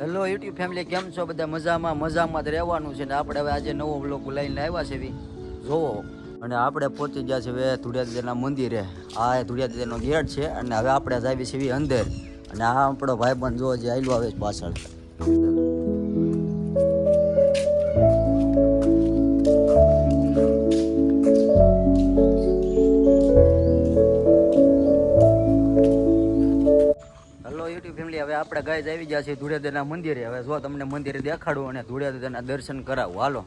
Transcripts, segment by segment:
Hello YouTube family, કેમ છો બધા? મજામાં મજામાં જ રહેવાનું છે ને આપણે હવે આજે નવો બ્લોગ લઈને આવ્યા છે જોવો અને આપણે પહોંચી ગયા છે હવે ધુડિયાદેના મંદિરે. આ ધુડિયાદેનો ગેટ છે અને હવે આપણે જ છે છીએ અંદર. અને આ આપણો ભાઈબંધ જો જે આવ્યો આવે પાછળ. હવે આપણે ગાય આવી ગયા છીએ ધુળેદેના મંદિરે. હવે જો તમને મંદિરે દેખાડું અને ધુળેદેના દર્શન કરાવું. હાલો.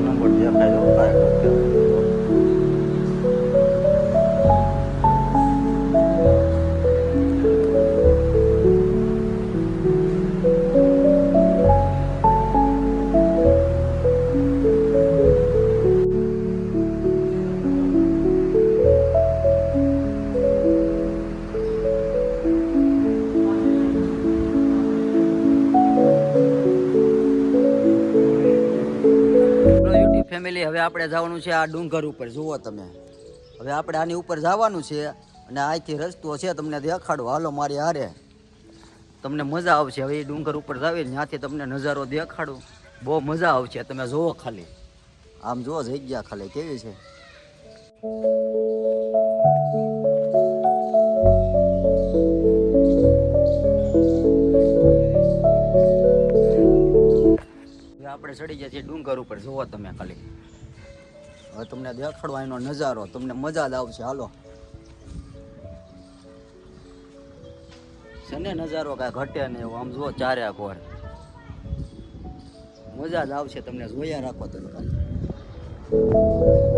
não podia fazer o pai family હવે આપણે જવાનું છે આ ડુંગર ઉપર. જુઓ તમે. હવે આપણે આની ઉપર જવાનું છે અને અહીંથી રસ્તો છે તમને દેખાડો હાલો મારી હારે. તમને મજા આવશે. હવે એ ડુંગર ઉપર જાવી ત્યાંથી તમને નજારો દેખાડું. બહુ મજા આવશે. તમે જુઓ ખાલી. આમ જુઓ જગ્યા ખાલી. કેવી છે? આપણે ચડી ગયા છીએ ડુંગર ઉપર. જોવો તમે ખાલી. હવે તમને દેખાડવા એનો નજારો, તમને મજા જ આવશે. હાલો. છે નજારો કાંઈ ઘટે નહીં એવું? આમ જુઓ ચારે કોર મજા જ આવશે તમને જોયા રાખો તમે ખાલી.